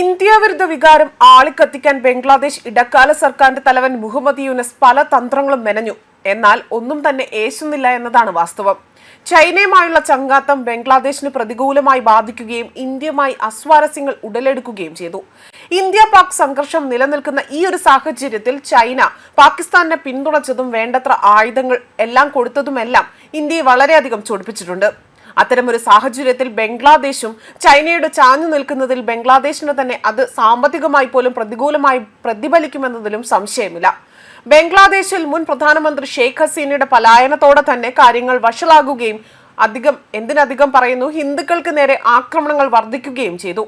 India വിരുദ്ധ വികാരം ആളിക്കത്തിക്കാൻ ബംഗ്ലാദേശ് ഇടക്കാല സർക്കാരിന്റെ തലവൻ മുഹമ്മദ് യൂനസ് പല തന്ത്രങ്ങളും മെനഞ്ഞു. എന്നാൽ ഒന്നും തന്നെ ഏശുന്നില്ല എന്നതാണ് വാസ്തവം. ചൈനയുമായുള്ള ചങ്കാത്തം ബംഗ്ലാദേശിന് പ്രതികൂലമായി ബാധിക്കുകയും ഇന്ത്യയുമായി അസ്വാരസ്യങ്ങൾ ഉടലെടുക്കുകയും ചെയ്തു. ഇന്ത്യ പാക് സംഘർഷം നിലനിൽക്കുന്ന ഈ ഒരു സാഹചര്യത്തിൽ ചൈന പാകിസ്ഥാനെ പിന്തുണച്ചതും വേണ്ടത്ര ആയുധങ്ങൾ എല്ലാം കൊടുത്തതുമെല്ലാം ഇന്ത്യയെ വളരെയധികം ചൊടിപ്പിച്ചിട്ടുണ്ട്. അത്തരമൊരു സാഹചര്യത്തിൽ ബംഗ്ലാദേശും ചൈനയുടെ ചാഞ്ഞു നിൽക്കുന്നതിൽ ബംഗ്ലാദേശിന് തന്നെ അത് സാമ്പത്തികമായി പോലും പ്രതികൂലമായി പ്രതിഫലിക്കുമെന്നതിലും സംശയമില്ല. ബംഗ്ലാദേശിൽ മുൻ പ്രധാനമന്ത്രി ഷെയ്ഖ് ഹസീനയുടെ പലായനത്തോടെ തന്നെ കാര്യങ്ങൾ വഷളാകുകയും അധികം എന്തിനധികം പറയുന്നു ഹിന്ദുക്കൾക്ക് നേരെ ആക്രമണങ്ങൾ വർദ്ധിക്കുകയും ചെയ്തു.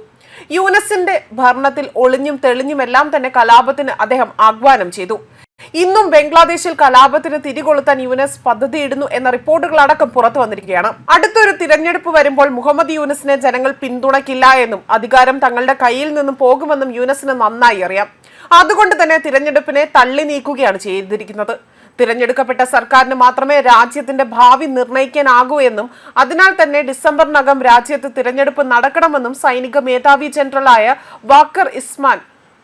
യുനെസിന്റെ ഭരണത്തിൽ ഒളിഞ്ഞും തെളിഞ്ഞുമെല്ലാം തന്നെ കലാപത്തിന് അദ്ദേഹം ആഹ്വാനം ചെയ്തു. ഇന്നും ബംഗ്ലാദേശിൽ കലാപത്തിന് തിരികൊളുത്താൻ യുനെസ് പദ്ധതിയിടുന്നു എന്ന റിപ്പോർട്ടുകളടക്കം പുറത്തു വന്നിരിക്കുകയാണ്. അടുത്തൊരു തിരഞ്ഞെടുപ്പ് വരുമ്പോൾ മുഹമ്മദ് യൂനസിനെ ജനങ്ങൾ പിന്തുണയ്ക്കില്ല എന്നും അധികാരം തങ്ങളുടെ കയ്യിൽ നിന്നും പോകുമെന്നും യൂനസിന് നന്നായി അറിയാം. അതുകൊണ്ട് തന്നെ തിരഞ്ഞെടുപ്പിനെ തള്ളി നീക്കുകയാണ് ചെയ്തിരിക്കുന്നത്. തിരഞ്ഞെടുക്കപ്പെട്ട സർക്കാരിന് മാത്രമേ രാജ്യത്തിന്റെ ഭാവി നിർണയിക്കാനാകൂ എന്നും അതിനാൽ തന്നെ ഡിസംബറിനകം രാജ്യത്ത് തിരഞ്ഞെടുപ്പ് നടക്കണമെന്നും സൈനിക മേധാവി ജനറലായ വാക്കർ ഇസ്മാൻ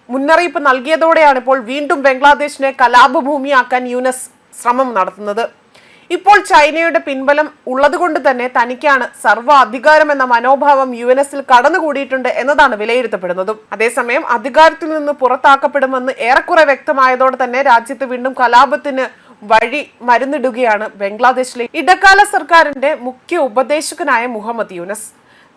മുന്നറിയിപ്പ് നൽകിയതോടെയാണ് ഇപ്പോൾ വീണ്ടും ബംഗ്ലാദേശിനെ കലാപഭൂമിയാക്കാൻ യൂനസ് ശ്രമം നടത്തുന്നത്. ഇപ്പോൾ ചൈനയുടെ പിൻബലം ഉള്ളതുകൊണ്ട് തന്നെ തനിക്കാണ് സർവ അധികാരം എന്ന മനോഭാവം യു എൻ എസിൽ കടന്നുകൂടിയിട്ടുണ്ട് എന്നതാണ് വിലയിരുത്തപ്പെടുന്നതും. അതേസമയം അധികാരത്തിൽ നിന്ന് പുറത്താക്കപ്പെടുമെന്ന് ഏറെക്കുറെ വ്യക്തമായതോടെ തന്നെ രാജ്യത്ത് വീണ്ടും കലാപത്തിന് വഴി മരുന്നിടുകയാണ് ബംഗ്ലാദേശിലെ ഇടക്കാല സർക്കാരിന്റെ മുഖ്യ ഉപദേശകനായ മുഹമ്മദ് യൂനസ്.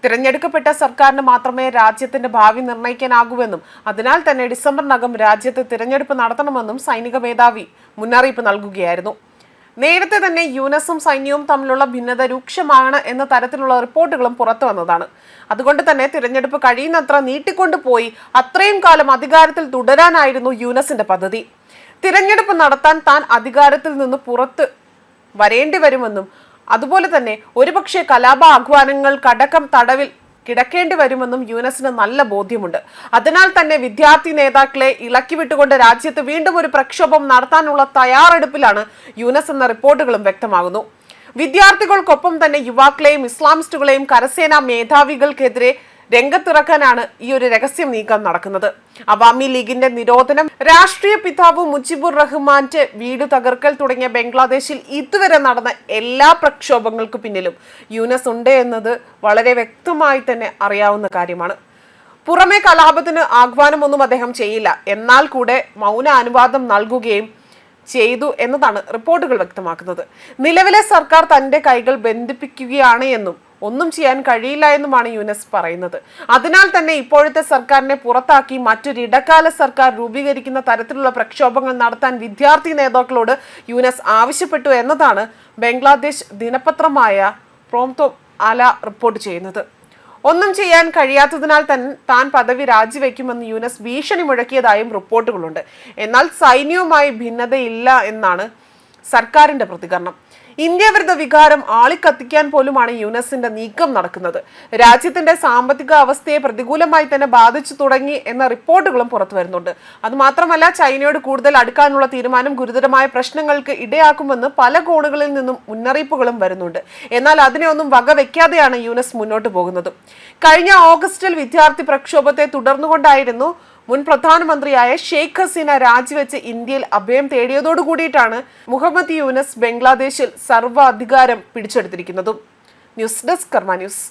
തിരഞ്ഞെടുക്കപ്പെട്ട സർക്കാരിന് മാത്രമേ രാജ്യത്തിന്റെ ഭാവി നിർണയിക്കാനാകൂവെന്നും അതിനാൽ തന്നെ ഡിസംബറിനകം രാജ്യത്ത് തിരഞ്ഞെടുപ്പ് നടത്തണമെന്നും സൈനിക മേധാവി മുന്നറിയിപ്പ് നൽകുകയായിരുന്നു. നേരത്തെ തന്നെ യുനെസും സൈന്യവും തമ്മിലുള്ള ഭിന്നത രൂക്ഷമാണ് എന്ന തരത്തിലുള്ള റിപ്പോർട്ടുകളും പുറത്തു വന്നതാണ്. അതുകൊണ്ട് തന്നെ തിരഞ്ഞെടുപ്പ് കഴിയുന്നത്ര നീട്ടിക്കൊണ്ടുപോയി അത്രയും കാലം അധികാരത്തിൽ തുടരാനായിരുന്നു യുനെസിന്റെ പദ്ധതി. തിരഞ്ഞെടുപ്പ് നടത്താൻ താൻ അധികാരത്തിൽ നിന്ന് പുറത്ത് വരേണ്ടി വരുമെന്നും അതുപോലെ തന്നെ ഒരുപക്ഷെ കലാപ ആഹ്വാനങ്ങൾക്കടക്കം തടവിൽ കിടക്കേണ്ടി വരുമെന്നും യുനെസിന് നല്ല ബോധ്യമുണ്ട്. അതിനാൽ തന്നെ വിദ്യാർത്ഥി നേതാക്കളെ ഇളക്കി വിട്ടുകൊണ്ട് രാജ്യത്ത് വീണ്ടും ഒരു പ്രക്ഷോഭം നടത്താനുള്ള തയ്യാറെടുപ്പിലാണ് യുനെസ് എന്ന റിപ്പോർട്ടുകളും വ്യക്തമാകുന്നു. വിദ്യാർത്ഥികൾക്കൊപ്പം തന്നെ യുവാക്കളെയും ഇസ്ലാമിസ്റ്റുകളെയും കരസേനാ മേധാവികൾക്കെതിരെ രംഗത്തിറക്കാനാണ് ഈ ഒരു രഹസ്യം നീക്കം നടക്കുന്നത്. അവാമി ലീഗിന്റെ നിരോധനം രാഷ്ട്രീയ പിതാവ് മുജിബുർ റഹ്മാന്റെ വീട് തകർക്കൽ തുടങ്ങിയ ബംഗ്ലാദേശിൽ ഇതുവരെ നടന്ന എല്ലാ പ്രക്ഷോഭങ്ങൾക്ക് പിന്നിലും യൂനസ് ഉണ്ട് എന്നത് വളരെ വ്യക്തമായി തന്നെ അറിയാവുന്ന കാര്യമാണ്. പുറമെ കലാപത്തിന് ആഹ്വാനമൊന്നും അദ്ദേഹം ചെയ്യില്ല. എന്നാൽ കൂടെ മൗന അനുവാദം നൽകുകയും ചെയ്തു എന്നതാണ് റിപ്പോർട്ടുകൾ വ്യക്തമാക്കുന്നത്. നിലവിലെ സർക്കാർ തന്റെ കൈകൾ ബന്ധിപ്പിക്കുകയാണ് എന്നും ഒന്നും ചെയ്യാൻ കഴിയില്ല എന്നുമാണ് യുനെസ് പറയുന്നത്. അതിനാൽ തന്നെ ഇപ്പോഴത്തെ സർക്കാരിനെ പുറത്താക്കി മറ്റൊരു ഇടക്കാല സർക്കാർ രൂപീകരിക്കുന്ന തരത്തിലുള്ള പ്രക്ഷോഭങ്ങൾ നടത്താൻ വിദ്യാർത്ഥി നേതാക്കളോട് യുനെസ് ആവശ്യപ്പെട്ടു എന്നതാണ് ബംഗ്ലാദേശ് ദിനപത്രമായ പ്രോംതോ അല റിപ്പോർട്ട് ചെയ്യുന്നത്. ഒന്നും ചെയ്യാൻ കഴിയാത്തതിനാൽ തൻ താൻ പദവി രാജിവെക്കുമെന്ന് യുനെസ് ഭീഷണി മുഴക്കിയതായും റിപ്പോർട്ടുകളുണ്ട്. എന്നാൽ സൈന്യവുമായി ഭിന്നതയില്ല എന്നാണ് സർക്കാരിന്റെ പ്രതികരണം. ഇന്ത്യ വിരുദ്ധ വികാരം ആളിക്കത്തിക്കാൻ പോലുമാണ് യുനെസിന്റെ നീക്കം നടക്കുന്നത്. രാജ്യത്തിന്റെ സാമ്പത്തിക അവസ്ഥയെ പ്രതികൂലമായി തന്നെ ബാധിച്ചു തുടങ്ങി എന്ന റിപ്പോർട്ടുകളും പുറത്തു വരുന്നുണ്ട്. അതുമാത്രമല്ല ചൈനയോട് കൂടുതൽ അടുക്കാനുള്ള തീരുമാനം ഗുരുതരമായ പ്രശ്നങ്ങൾക്ക് ഇടയാക്കുമെന്ന് പല കോണുകളിൽ നിന്നും മുന്നറിയിപ്പുകളും വരുന്നുണ്ട്. എന്നാൽ അതിനെ ഒന്നും വകവെക്കാതെയാണ് യുനെസ് മുന്നോട്ട് പോകുന്നത്. കഴിഞ്ഞ ഓഗസ്റ്റിൽ വിദ്യാർത്ഥി പ്രക്ഷോഭത്തെ തുടർന്നുകൊണ്ടായിരുന്നു മുൻ പ്രധാനമന്ത്രിയായ ഷെയ്ഖ് ഹസീന രാജിവെച്ച് ഇന്ത്യയിൽ അഭയം തേടിയതോടുകൂടിയിട്ടാണ് മുഹമ്മദ് യൂനസ് ബംഗ്ലാദേശിൽ സർവ അധികാരം പിടിച്ചെടുത്തിരിക്കുന്നതും. News desk Karma news.